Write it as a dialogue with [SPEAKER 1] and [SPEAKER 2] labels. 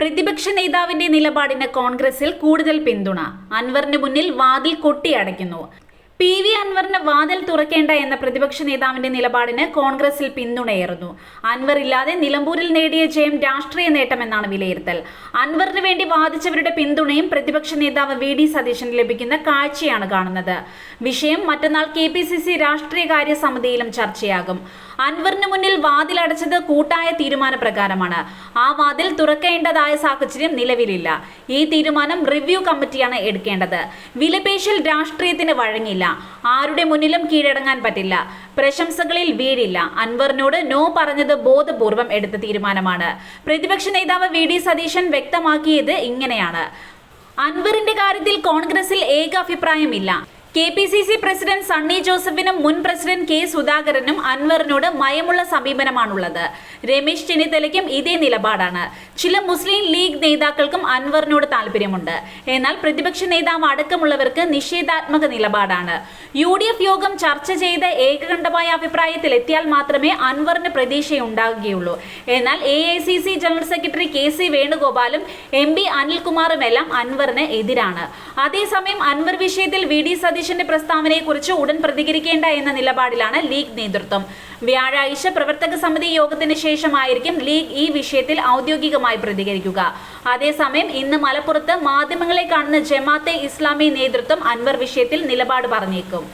[SPEAKER 1] പ്രതിപക്ഷ നേതാവിന്റെ നിലപാടിന് കോൺഗ്രസിൽ കൂടുതൽ പിന്തുണ. അൻവറിന് മുന്നിൽ വാതിൽ കൊട്ടിയടയ്ക്കുന്നു. പി വി അൻവറിന് വാതിൽ തുറക്കേണ്ട എന്ന പ്രതിപക്ഷ നേതാവിന്റെ നിലപാടിന് കോൺഗ്രസിൽ പിന്തുണയേറുന്നു. അൻവർ ഇല്ലാതെ നിലമ്പൂരിൽ നേടിയ ജയം രാഷ്ട്രീയ നേട്ടമെന്നാണ് വിലയിരുത്തൽ. അൻവറിന് വേണ്ടി വാദിച്ചവരുടെ പിന്തുണയും പ്രതിപക്ഷ നേതാവ് വി ഡി സതീശന് ലഭിക്കുന്ന കാഴ്ചയാണ് കാണുന്നത്. വിഷയം മറ്റന്നാൾ കെ പി സി സി രാഷ്ട്രീയകാര്യ സമിതിയിലും ചർച്ചയാകും. അൻവറിന് മുന്നിൽ വാതിൽ അടച്ചത് കൂട്ടായ തീരുമാനപ്രകാരമാണ്. ആ വാതിൽ തുറക്കേണ്ടതായ സാഹചര്യം നിലവിലില്ല. ഈ തീരുമാനം റിവ്യൂ കമ്മിറ്റിയാണ് എടുക്കേണ്ടത്. വിലപേശൽ രാഷ്ട്രീയത്തിന് വഴങ്ങില്ല. ആരുടെ മുന്നിലും കീഴടങ്ങാൻ പറ്റില്ല. പ്രശംസകളിൽ വീഴില്ല. അൻവറിനോട് നോ പറഞ്ഞത് ബോധപൂർവം എടുത്ത തീരുമാനമാണ്. പ്രതിപക്ഷ നേതാവ് വി. ഡി. സതീശൻ വ്യക്തമാക്കിയത് ഇങ്ങനെയാണ്. അൻവറിന്റെ കാര്യത്തിൽ കോൺഗ്രസിൽ ഏക അഭിപ്രായമില്ല K P C C president Sunny ജോസഫിനും മുൻ പ്രസിഡന്റ് കെ സുധാകരനും അൻവറിനോട് മയമുള്ള സമീപനമാണുള്ളത്. രമേശ് ചെന്നിത്തലയ്ക്കും ഇതേ നിലപാടാണ്. ചില മുസ്ലിം ലീഗ് നേതാക്കൾക്കും അൻവറിനോട് താല്പര്യമുണ്ട് എന്നാൽ പ്രതിപക്ഷ നേതാവ് അടക്കമുള്ളവർക്ക് നിഷേധാത്മക നിലപാടാണ്. യു ഡി എഫ് യോഗം ചർച്ച ചെയ്ത് ഏകകണ്ഠമായ അഭിപ്രായത്തിൽ എത്തിയാൽ മാത്രമേ അൻവറിന് പ്രതീക്ഷയുണ്ടാകുകയുള്ളൂ. എന്നാൽ A I C C general secretary K C വേണുഗോപാലും M P അനിൽകുമാറുമെല്ലാം അൻവറിന് എതിരാണ്. അതേസമയം അൻവർ വിഷയത്തിൽ വി ഡി സതീശന്റെ പ്രസ്താവനയെക്കുറിച്ച് ഉടൻ പ്രതികരിക്കേണ്ട എന്ന നിലപാടിലാണ് ലീഗ് നേതൃത്വം. വ്യാഴാഴ്ച പ്രവർത്തക സമിതി യോഗത്തിന് ശേഷമായിരിക്കും ലീഗ് ഈ വിഷയത്തിൽ ഔദ്യോഗികമായി പ്രതികരിക്കുക. അതേസമയം ഇന്ന് മലപ്പുറത്ത് മാധ്യമങ്ങളെ കാണുന്ന ജമാഅത്തെ ഇസ്ലാമി നേതൃത്വം അൻവർ വിഷയത്തിൽ നിലപാട് പറഞ്ഞേക്കും.